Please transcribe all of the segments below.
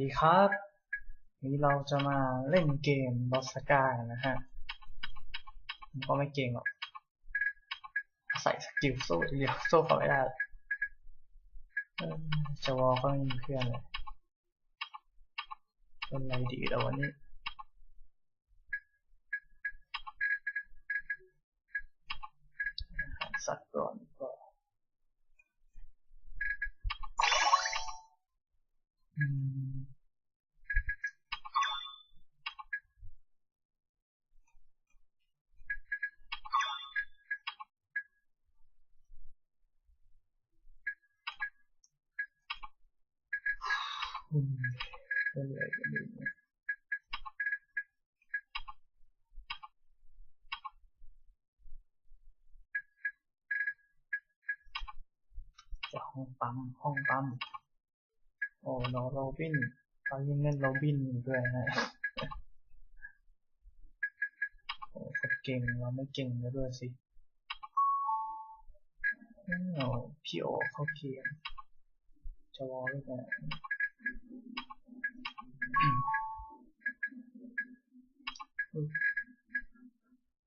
ดีครับวันนี้เราจะมาเล่นเกมบอสกานะฮะผมก็ไม่เก่งหรอกใส่สกิลสู้เดียวสู้เขาไม่ได้จะวอลก็ไม่มีเพื่อนเลยเป็นไรดีแล้ววันนี้สัตว์ก่อน อืมก็เลยก็เลยนะจะห้องปั๊มห้องปั๊มโอ้น้องโรบินเขายังเล่นโรบินด้วยนะโอ้คนเก่งเราไม่เก่งแล้วด้วยสิอ้พี่โอเขาเขียนจะวอลด้วยกัน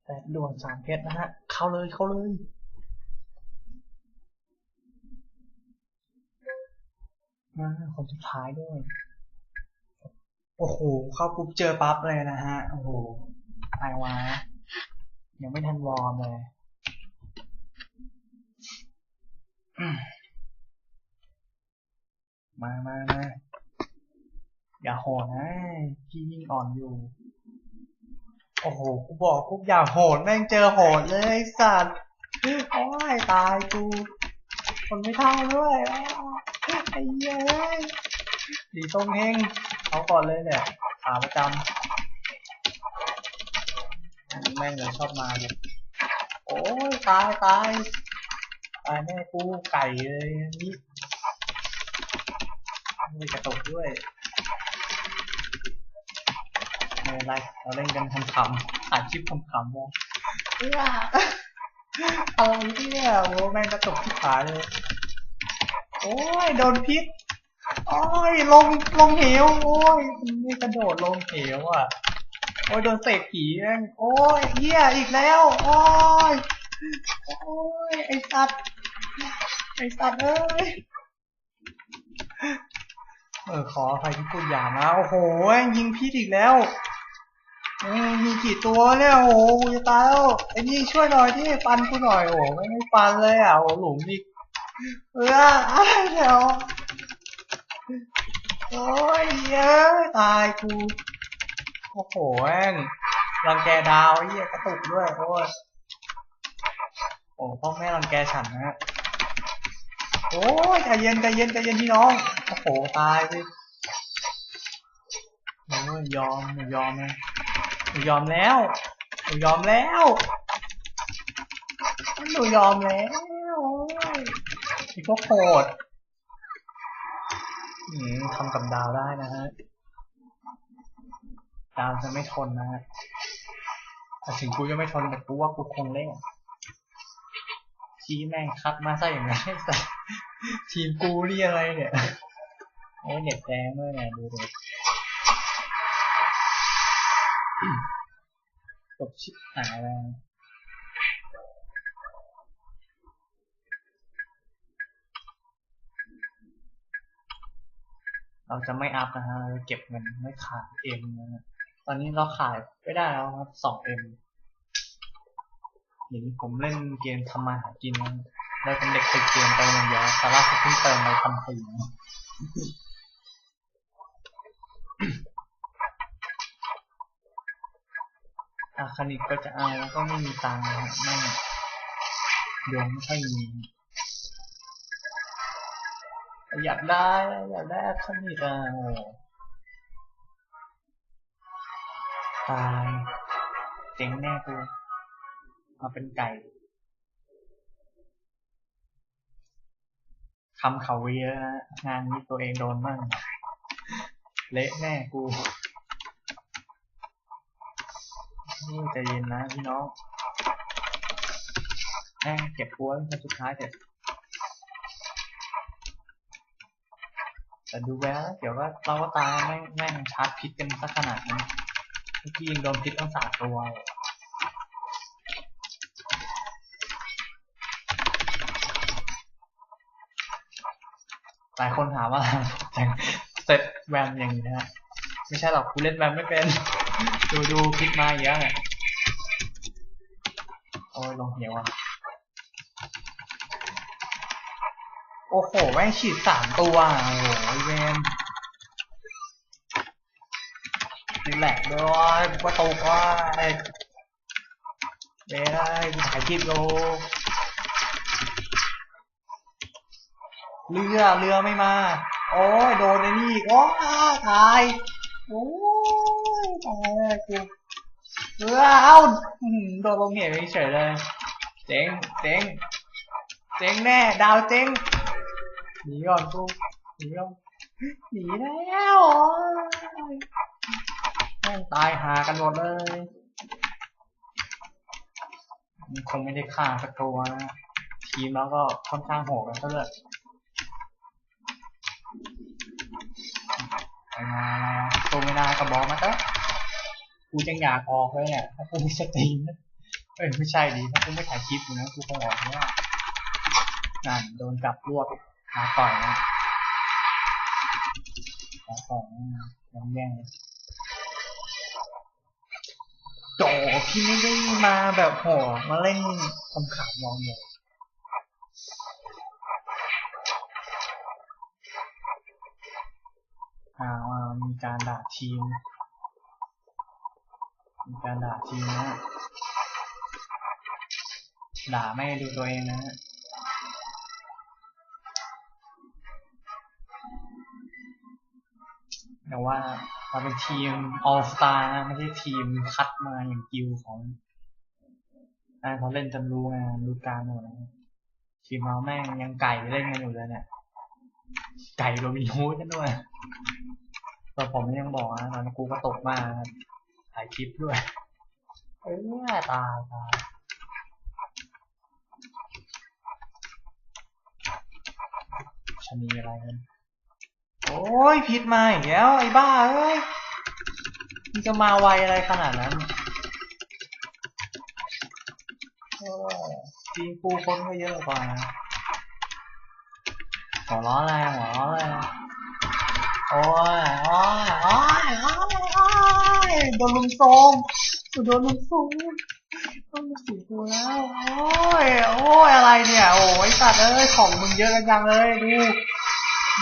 แปดด่วนสามเพชรนะฮะ เข้าเลยเข้าเลยมาคนสุดท้ายด้วย โอ้โห เข้าปุ๊บเจอปั๊บเลยนะฮะ โอ้โหตายวายังไม่ทันวอร์มเลยมามามา อย่าโหดนะพี่ยิ่งอ่อนอยู่ โอ้โห กูบอกกูอย่าโหดแม่งเจอโหดเลยสัตว์โอ้ยตายกูคนไม่เท่าด้วยไอ้เย้ยดีตรงเฮงเอาก่อนเลยเนี่ยขาประจำแม่งเลยชอบมาเลยโอ้ยตายตายตายแม่กูไก่เลยนี่มีกระตกด้วย ไม่เป็นไรเราเล่นกันขำๆถ่ายคลิปขำๆเลยเอื้ออะไรเนี่ยโอ้แม่งกระตกที่ขาเลย โอ้ยโดนพิษโอ้ยลงลงเหวโอ้ยนี่กระโดดลงเหวอะ โอ้ยโดนเสกผีแม่งโอ้ยเหี้ยอีกแล้ว โอ้ยโอ้ยไอสัตว์ไอสัตว์เอ้ยเออขออภัยที่พูดอย่างนะโอ้โหยิงพิษอีกแล้ว เอ้ยมีกี่ตัวเนี่ยโอ้โหกูจะตายแล้วไอ้นี่ช่วยหน่อยที่ฟันกูหน่อยโอ้โหไม่ไม่ฟันเลยอะโอ้โหหลุมอีกเออเดี๋ยวโอ้ยเย้ยตายกูโอ้โหแม่งรังแกดาวเหี้ยกระตุกด้วยโอ้ยโอ้พ่อแม่รังแกฉันนะฮะโอ้ยใจเย็นใจเย็นใจเย็นพี่น้องโอ้โหตายไปโอ้ยยอมยอมนะ หนูยอมแล้ว หนูยอมแล้ว หนูยอมแล้วอ้ยไอ้พวกโหดอืมทำกับดาวได้นะฮะ ดาวจะไม่ทนนะฮะแต่ถึงกูจะไม่ทนแต่กูว่ากูคงเล่นชี้แม่งคัดมาซะอย่างนั้นไอ้สัสทีมกูนี่อะไรเนี่ย โอ้เน็ตแดงด้วยเนี่ยดูดิ จบชิบหายแล้วเราจะไม่อัพนะฮะเราจะเก็บเงินไม่ขายเอ็มนะตอนนี้เราขายไม่ได้แล้วครับสองเอ็มเห็นผมเล่นเกมทำมาหากินได้เป็นเด็กติดเกมไปอย่างเดียวแต่ล่าสุดเพิ่งเติมไปพันสี่น อาคณิตก็จะเอาแล้วก็ไม่มีตังค์นะฮะแม่งดวงไม่ค่อยมีอยากได้อยากได้อาคณิตอะโอ้ตายเจ๋งแน่กูมาเป็นไก่คำเขาไว้เยอะนะงานนี้ตัวเองโดนมั่งเละแน่กู นี่ใจเย็นนะพี่น้องแม่งเก็บปัวเป็นสุดท้ายเถอะแต่ดูแววเดี๋ยวก็เราก็ตายแม่งแม่งชาร์จพิษกันสักขนาดนี้เมื่อกี้ยิงโดนพิษตั้งสามตัวหลายคนถามว่าแต่งเซตแวมอย่างนี้นะ ไม่ใช่หรอกกูเล่นแวมไม่เป็น ดูดูพิษมาเยอะเนี่ยโอ้ยลงเหวอะโอ้โหแม่งฉีดสามตัวอะโอ้โหเวนดูแหลกด้วยประตูก็ไอ้เวนได้กูถ่ายคลิปโลเรือเรือไม่มา โอ้ยโดนไอ้นี่อีกโอ้ตาย โอ้ยตายแล้วกูเรือเอ้าอื้อหือโดนลงเหวเฉยเลย เจ๊งเจ๊งเจ๊งแน่ ดาวเจ๊งหนีก่อนกูหนีก่อนหนีแล้วแม่งตายหากันหมดเลยมันคงไม่ได้ฆ่าสักตัวนะทีมแล้วก็ค่อนข้างโหดกันซะเลยไปมา ตัวไม่น่ากระบอกมาเถอะกูจังอยากออกเลยเนี่ยถ้ากูไม่สตรีมเอ้ยไม่ใช่ดิถ้ากูไม่ถ่ายคลิปอยู่นะกูคงออกเนี่ยนั่นโดนจับรวบหาต่อยนะหาต่อยนะยังแย่งโจพี่ไม่ได้มาแบบโหมาเล่นคำขำมองเลย อ่ามีการด่าทีม มีการด่าทีมนะด่าไม่ดูตัวเองนะแต่ว่าเราเป็นทีม All Star นะไม่ใช่ทีมคัดมาอย่างกิวของอ่าเขาเล่นจนรู้ไงรู้การหมดแล้วทีมเราแม่งยังไก่เล่นกันอยู่เลยเนี่ย ไก่โรบินฮูดกันด้วย แต่ผมยังบอกนะตอนกูก็ตกมากถ่ายคลิปด้วยเอ้ยตายตายชะนีอะไรกันโอ้ยพิษมาอีกแล้ว ไอ้บ้าเอ้ยมันจะมาไวอะไรขนาดนั้นโอ้ยทีมกูคนก็เยอะกว่าหัวล้ออะไรหัวล้ออะไร โอ้ยโอ้ยโอ้ยโอ้ยโอ้ยโดนลุมโซมโดนลุมโซมต้องมาสีกูแล้วโอ้ยโอ้ยอะไรเนี่ย โอ้ยสัตว์เอ้ยของมึงเยอะกันจังเลยดู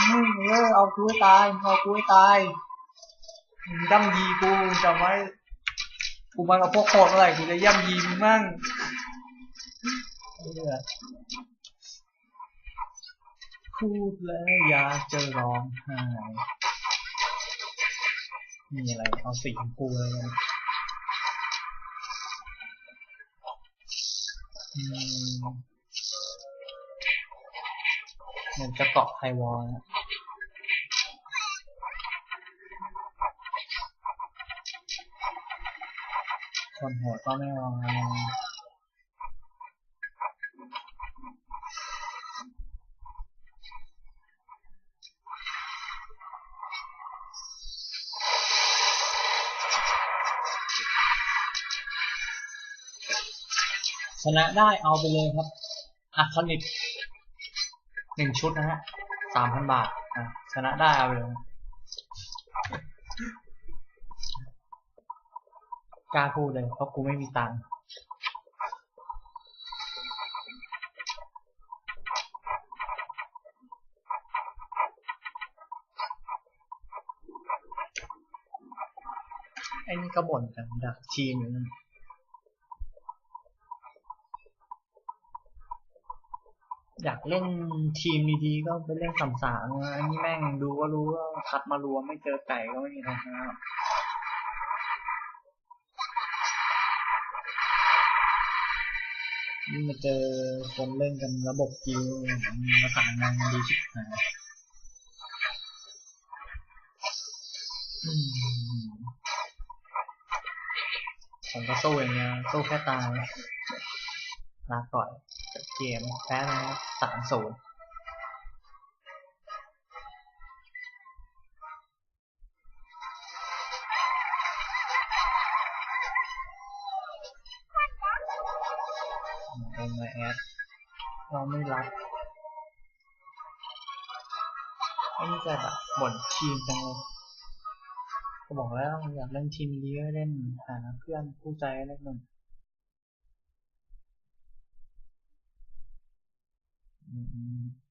มึงเออเอากูตายเอากูตายมึงย่ำยีกูจำไว้กูมากับพวกโคตรเมื่อไรกูจะย่ำยีมึงมั่งเนี่ย พูดแล้วอยากจะร้องไห้มีอะไร เอาสีชมพูเลยนะอืมเหมือนจะเกาะไฮวอลนะคนหัวก็ไม่รอชนะ นะได้เอาไปเลยครับอะคอนิกหนึ่งชุดนะฮะสามพันบาทอะชนะได้เอาไปเลยกล้าพูดเลยเพราะกูไม่มีตังค์ไอ้นี่ก็บ่นกันดักทีมอยู่นั่น อยากเล่นทีมดีๆก็ไปเล่นสามสามนะอันนี้แม่งดูก็รู้ว่าคัดมารวมไม่เจอไก่ก็ไม่มีทางนะนี่มาเจอคนเล่นกันระบบกิวประสานงานกันดีชิบหายผมก็สู้อย่างเงี้ยสู้แค่ตายลาก่อน เกมแพ้นะครับสามศูนย์ตรงไมาแอดเราไม่รับไอ้นี่แบบบ่นทีมจังเลยก็บอกแล้วอยากเล่นทีมดีก็เล่นหาเพื่อนผู้ใจเล่นหนึ่ง อืม